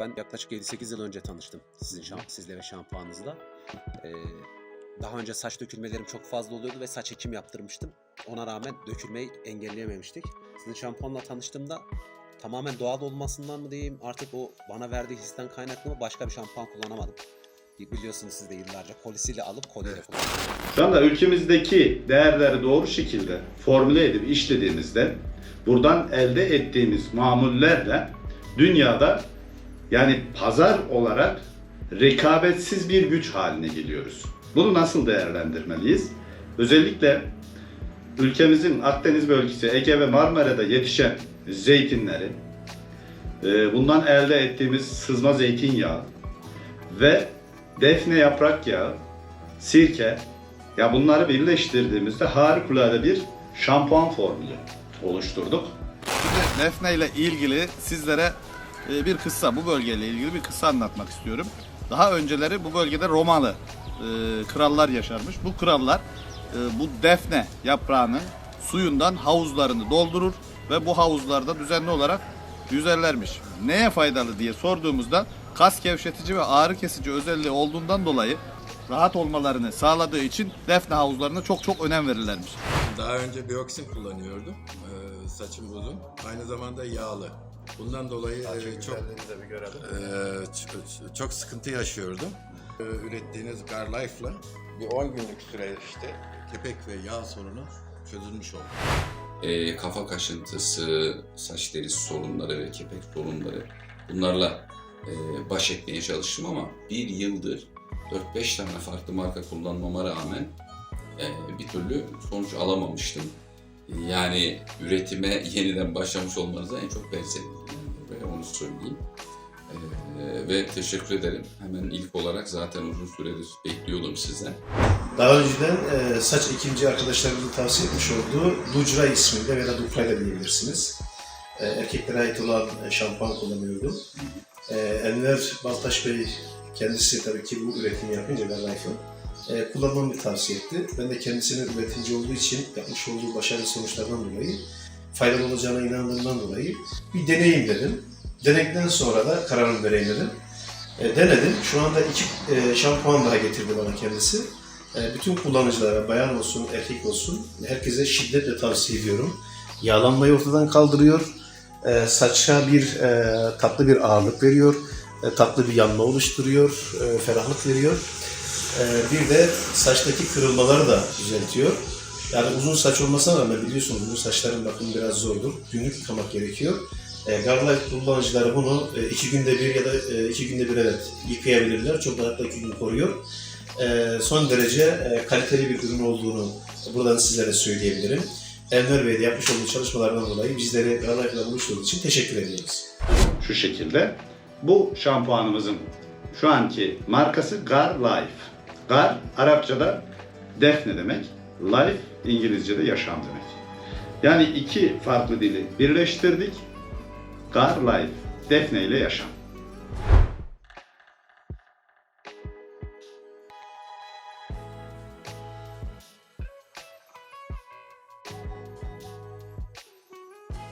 Ben yaklaşık 7-8 yıl önce tanıştım sizin şam, sizle ve şampuanınızla. Ee, daha önce saç dökülmelerim çok fazla oluyordu ve saç ekim yaptırmıştım. Ona rağmen dökülmeyi engelleyememiştik. Sizin şampuanla tanıştığımda tamamen doğal olmasından mı diyeyim artık o bana verdiği histen kaynaklı mı başka bir şampuan kullanamadım. Biliyorsunuz siz de yıllarca kolisiyle alıp koliyle kullandım. Şu anda ülkemizdeki değerleri doğru şekilde formüle edip işlediğimizde buradan elde ettiğimiz mamullerle dünyada yani pazar olarak rekabetsiz bir güç haline geliyoruz. Bunu nasıl değerlendirmeliyiz? Özellikle ülkemizin Akdeniz bölgesi, Ege ve Marmara'da yetişen zeytinleri, e, bundan elde ettiğimiz sızma zeytinyağı ve defne yaprak yağı, sirke, ya bunları birleştirdiğimizde harikulade bir şampuan formülü oluşturduk. Şimdi Defne ile ilgili sizlere bir kıssa, bu bölgeyle ilgili bir kıssa anlatmak istiyorum. Daha önceleri bu bölgede Romalı e, krallar yaşarmış. Bu krallar e, bu defne yaprağının suyundan havuzlarını doldurur ve bu havuzlarda düzenli olarak yüzerlermiş. Neye faydalı diye sorduğumuzda kas gevşetici ve ağrı kesici özelliği olduğundan dolayı rahat olmalarını sağladığı için defne havuzlarına çok çok önem verirlermiş. Daha önce bioksin kullanıyordum. Ee, saçım uzun. Aynı zamanda yağlı. Bundan dolayı e, çok e, ç- çok sıkıntı yaşıyordum. Ee, ürettiğiniz Garlife'la bir 10 günlük süreçte kepek ve yağ sorunu çözülmüş oldu. e, kafa kaşıntısı, saç derisi sorunları ve kepek sorunları bunlarla e, baş etmeye çalıştım ama bir yıldır 4-5 tane farklı marka kullanmama rağmen e, bir türlü sonuç alamamıştım. Yani üretime yeniden başlamış olmanıza en çok ben sevindim. Ve onu söyleyeyim. E, ve teşekkür ederim. Hemen ilk olarak zaten uzun süredir bekliyordum sizden. Daha önceden e, saç ekimci arkadaşlarımızın tavsiye etmiş olduğu Ducra isminde veya Dukra da diyebilirsiniz. E, erkeklere ait olan e, şampuan kullanıyordum. E, Enver Baltaş Bey kendisi tabii ki bu üretimi yapınca Garlife'ı e, kullanmamı tavsiye etti. Ben de kendisinin üretici olduğu için yapmış olduğu başarılı sonuçlardan dolayı faydalı olacağına inandığımdan dolayı bir deneyim dedim. Denekten sonra da kararımı vereyim dedim. E, denedim. Şu anda iki e, şampuan daha getirdi bana kendisi. E, bütün kullanıcılara, bayan olsun, erkek olsun, herkese şiddetle tavsiye ediyorum. Yağlanmayı ortadan kaldırıyor. E, saça bir e, tatlı bir ağırlık veriyor. E, tatlı bir yanma oluşturuyor. E, ferahlık veriyor. E, bir de saçtaki kırılmaları da düzeltiyor. Yani uzun saç olmasına rağmen biliyorsunuz uzun saçların bakımı biraz zordur. Günlük yıkamak gerekiyor. E, Garlife kullanıcıları bunu e, iki günde bir ya da e, iki günde bir evet yıkayabilirler. Çok rahatlıkla iki gün koruyor. E, son derece e, kaliteli bir ürün olduğunu buradan sizlere söyleyebilirim. Enver Bey de yapmış olduğu çalışmalardan dolayı bizleri Garlife'la buluştuğu için teşekkür ediyoruz. Şu şekilde bu şampuanımızın şu anki markası Gar Life. Gar Arapçada defne demek. Life İngilizce'de yaşam demek. Yani iki farklı dili birleştirdik. Gar Life, defne ile yaşam.